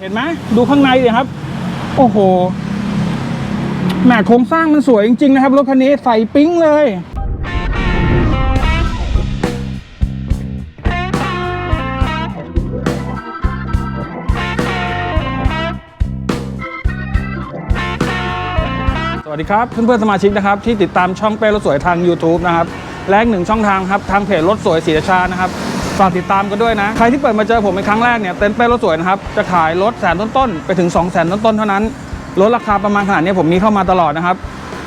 เห็นไหมดูข้างในดิครับ โอ้โหแหมโครงสร้างมันสวยจริง ๆ นะครับรถคันนี้ใส่ปิ๊งเลยสวัสดีครับเพื่อนๆสมาชิกนะครับที่ติดตามช่องเป้รถสวยทาง YouTube นะครับและอีกหนึ่งช่องทางครับทางเพจรถสวยศรีราชานะครับ ฝากติดตามกันด้วยนะ ใครที่เปิดมาเจอผมเป็นครั้งแรกเนี่ยเต็นท์เป้รถสวยนะครับ จะขายรถแสนต้นๆ ไปถึง 2 0 0แสนต้นๆ เท่านั้น รถราคาประมาณขนาดนี้ผมมีเข้ามาตลอดนะครับ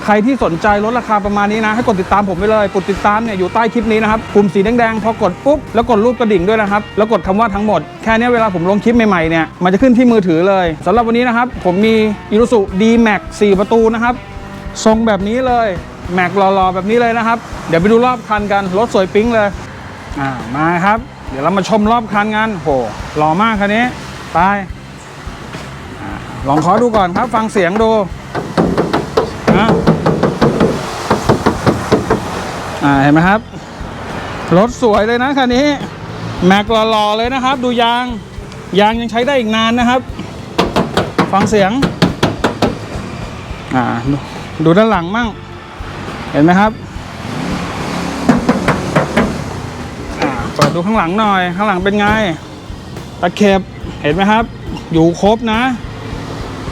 ใครที่สนใจรถราคาประมาณนี้นะ ให้กดติดตามผมไปเลยกดติดตามเนี่ยอยู่ใต้คลิปนี้นะครับปุ่มสีแดงๆพอกดปุ๊บแล้วกดรูปกระดิ่งด้วยนะครับแล้วกดคำว่าทั้งหมดแค่นี้เวลาผมลงคลิปใหม่ๆเนี่ยมันจะขึ้นที่มือถือเลยสำหรับวันนี้นะครับผมมี i r u s u D-Max 4ประตูนะครับทรงแบบนี้เลยแม็กหล่อๆแบบนี้เลยนะครับ เดี๋ยวไปดูรอบคันกันรถสวยปิ๊งเลย อ่ามาครับ เดี๋ยวเรามาชมรอบคันกันโหหล่อมากคันนี้ไปอลองขอดูก่อนครับ ฟังเสียงดูนะอ่าเห็นไหมครับรถสวยเลยนะคันนี้แม็กหล่อๆเลยนะครับ ดูยางยางยังใช้ได้อีกนานนะครับ ฟังเสียงอ่าดูดูด้านหลังมั่ง เห็นไหมครับ อ่าเปิดดูข้างหลังหน่อย ข้างหลังเป็นไง ตะเข็บเห็นไหมครับ อยู่ครบนะ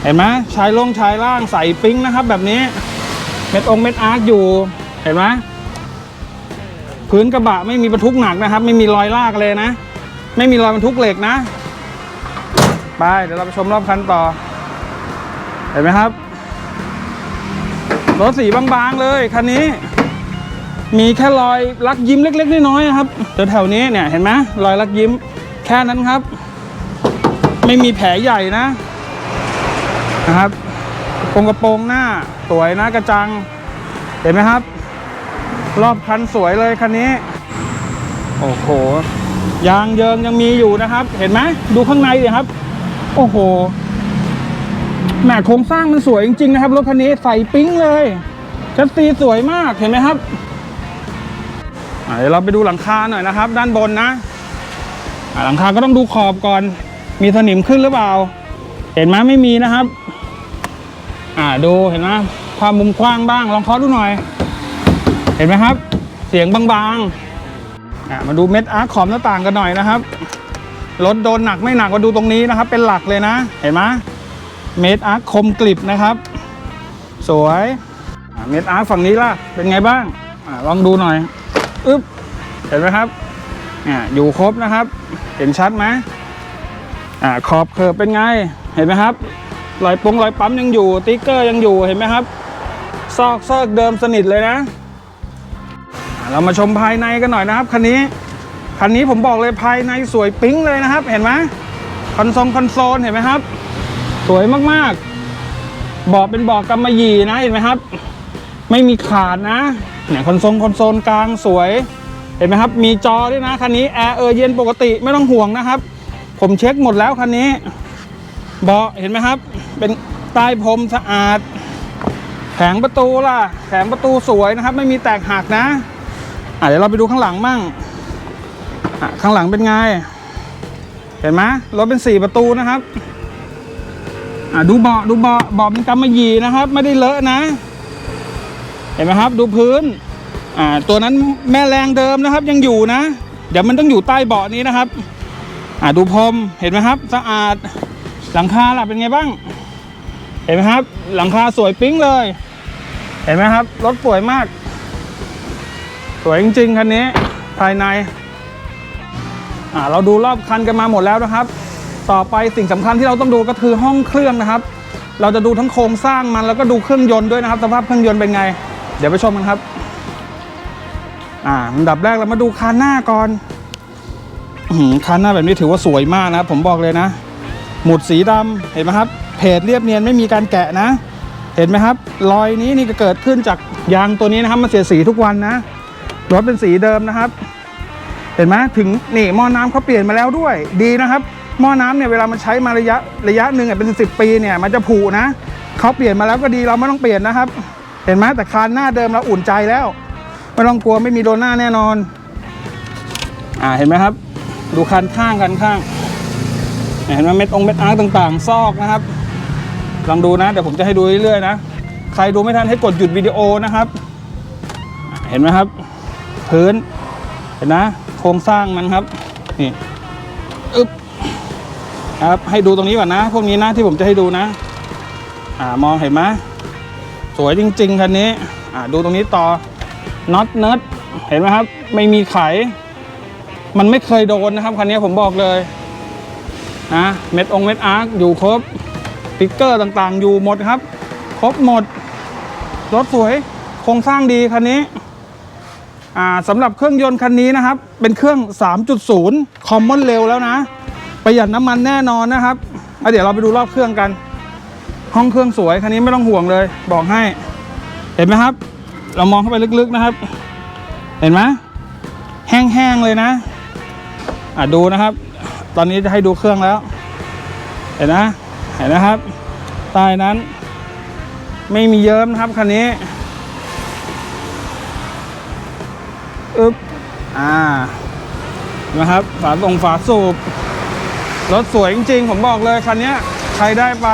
เห็นไหมชายลงชายล่างใส่ปิ้งนะครับ แบบนี้ เม็ดองเม็ดอาร์คอยู่ เห็นไหมพื้นกระบะไม่มีบรรทุกหนักนะครับ ไม่มีรอยลากเลยนะ ไม่มีรอยบรรทุกเหล็กนะ ไป เดี๋ยวเราไปชมรอบคันต่อ เห็นไหมครับ รถสีบางๆเลยคันนี้ มีแค่รอยลักยิ้มเล็ก ๆ น้อยๆครับแถวๆนี้เนี่ยเห็นไหมรอยลักยิ้มแค่นั้นครับ ไม่มีแผลใหญ่นะนะครับโปรงกระโปรงหน้าสวยนะกระจัง เห็นไหมครับ รอบคันสวยเลยคันนี้ โอ้โหยางเยิงยังมีอยู่นะครับ เห็นไหมดูข้างในดิครับ โอ้โหแหมโครงสร้างมันสวยจริงๆนะครับรถคันนี้ใส่ปิ๊งเลยชัดซีสวยมากเห็นไหมครับ เดี๋ยวเราไปดูหลังคาหน่อยนะครับ ด้านบนนะหลังคาก็ต้องดูขอบก่อน มีสนิมขึ้นหรือเปล่า เห็นไหมไม่มีนะครับ อ่าดูเห็นไหมความมุมกว้างบ้าง ลองเคาะดูหน่อย เห็นไหมครับ เสียงบางๆอะมาดูเม็ดอาร์คขอบหน้าต่างกันหน่อยนะครับรถโดนหนักไม่หนักมาดูตรงนี้นะครับ เป็นหลักเลยนะ เห็นไหมเม็ดอาร์คคมกลิบนะครับ สวยเม็ดอาร์คฝั่งนี้ล่ะเป็นไงบ้างอลองดูหน่อย อึ๊บเห็นไหมครับอ่าอยู่ครบนะครับ เห็นชัดไหมอ่าขอบเคิร์บเป็นไง เห็นไหมครับรอยปงรอยปั๊มยังอยู่ติ๊กเกอร์ยังอยู่เห็นไหมครับ ซอกเซิกเดิมสนิทเลยนะ เรามาชมภายในกันหน่อยนะครับคันนี้คันนี้ผมบอกเลยภายในสวยปิ๊งเลยนะครับ เห็นไหมคอนโซลคอนโซลเห็นไหมครับ สวยมากๆบาะเป็นบาะกำมะหยี่นะเห็นไหมครับ ไม่มีขาดนะ เนี่ยคอนโซลคอนโซลกลางสวย เห็นไหมครับ มีจอด้วยนะคันนี้แอร์เออเย็นปกติไม่ต้องห่วงนะครับ ผมเช็คหมดแล้วคันนี้เบาะเห็นไหมครับ เป็นใต้พรมสะอาด แผงประตูล่ะ แผงประตูสวยนะครับ ไม่มีแตกหักนะอะเดี๋ยวเราไปดูข้างหลังมั่งอะข้างหลังเป็นไง เห็นไหมรถเป็นสี่ประตูนะครับอะดูเบาะดูเบาะเบาะเป็นกำมะหยี่นะครับ ไม่ได้เลอะนะ เห็นไหมครับ ดูพื้นอ่าตัวนั้นแม่แรงเดิมนะครับ ยังอยู่นะ เดี๋ยวมันต้องอยู่ใต้เบาะนี้นะครับอ่าดูพรมเห็นไหมครับ สะอาดหลังคาล่ะเป็นไงบ้าง เห็นไหมครับ หลังคาสวยปิ๊งเลย เห็นไหมครับรถสวยมาก สวยจริงๆคันนี้ภายในอ่าเราดูรอบคันกันมาหมดแล้วนะครับ ต่อไปสิ่งสำคัญที่เราต้องดูก็คือห้องเครื่องนะครับ เราจะดูทั้งโครงสร้างมันแล้วก็ดูเครื่องยนต์ด้วยนะครับ สภาพเครื่องยนต์เป็นไง เดี๋ยวไปชมกันครับ อ่าอันดับแรกเรามาดูคานหน้าก่อนคานหน้าแบบนี้ถือว่าสวยมากนะครับผมบอกเลยนะ หมุดสีดำเห็นไหมครับ เพจเรียบเนียนไม่มีการแกะนะ เห็นไหมครับ รอยนี้นี่ก็เกิดขึ้นจากยางตัวนี้นะครับมันเสียสีทุกวันนะรถเป็นสีเดิมนะครับ เห็นไหมถึงนี่หม้อน้ำเขาเปลี่ยนมาแล้วด้วย ดีนะครับหม้อน้ำเนี่ยเวลามันใช้มาระยะระยะหนึ่งอะเป็นสิบปีเนี่ยมันจะผุนะเขาเปลี่ยนมาแล้วก็ดีเราไม่ต้องเปลี่ยนนะครับ เห็นไหมแต่คานหน้าเดิมเราอุ่นใจแล้ว ไม่ต้องกลัวไม่มีโดนหน้าแน่นอน อ่าเห็นไหมครับ ดูคันข้างกันข้าง เห็นไหมเม็ดองเม็ดอาร์ตต่างๆ ซอกนะครับ ลองดูนะเดี๋ยวผมจะให้ดูเรื่อยๆนะ ใครดูไม่ทันให้กดหยุดวิดีโอนะครับ เห็นไหมครับ พื้น เห็นนะ โครงสร้างมันครับ นี่อึ๊บครับให้ดูตรงนี้ก่อนนะ พวกนี้นะที่ผมจะให้ดูนะ อ่ามองเห็นไหม สวยจริงๆคันนี้อ่าดูตรงนี้ต่อน็อตเนิร์ดเห็นไหมครับ ไม่มีไข มันไม่เคยโดนนะครับคันนี้ผมบอกเลยนะเม็ดองเม็ดอาร์คอยู่ครบติ๊กเกอร์ต่างๆ อยู่หมดครับ ครบหมด รถสวยโครงสร้างดีคันนี้อ่าสำหรับเครื่องยนต์คันนี้นะครับ เป็นเครื่อง 3.0 Common เร็วแล้วนะ ประหยัดน้ำมันแน่นอนนะครับเดี๋ยวเราไปดูรอบเครื่องกัน ห้องเครื่องสวยคันนี้ไม่ต้องห่วงเลย บอกให้ เห็นไหมครับ เรามองเข้าไปลึกๆนะครับ เห็นไหมแห้งๆเลยนะอะดูนะครับ ตอนนี้จะให้ดูเครื่องแล้ว เห็นนะ เห็นนะครับใต้นั้น ไม่มีเยิ้มนะครับคันนี้อึ๊บอ่านะครับฝาตรงฝาสูบรถสวยจริงๆ ผมบอกเลยคันนี้ใครได้ไป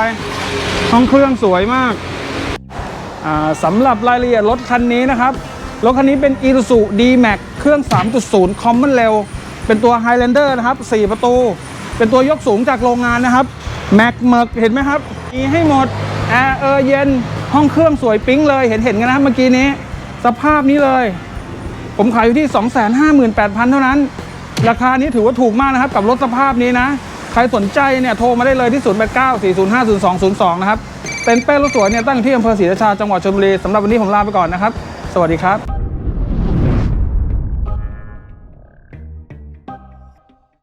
ห้องเครื่องสวยมากอ่าสำหรับรายละเอียดรถคันนี้นะครับ รถคันนี้เป็น i s u z u D-Max เครื่อง 3.0 Common Rail เป็นตัว Highlander นะครับ 4 ประตู เป็นตัวยกสูงจากโรงงานนะครับแม็กเมกเห็นไหมครับ มีให้หมด แอร์เออเย็น ห้องเครื่องสวยปิ๊งเลย เห็นเห็นกันนะเมื่อกี้นี้ สภาพนี้เลย ผมขายอยู่ที่ 258,000 เท่านั้น ราคานี้ถือว่าถูกมากนะครับ กับรถสภาพนี้นะ ใครสนใจเนี่ยโทรมาได้เลยที่ 0894050202 นะครับเป็นเป้รถสวยเนี่ยตั้งที่อำเภอศรีราชาจังหวัดชลบุรีสำหรับวันนี้ผมลาไปก่อนนะครับ สวัสดีครับ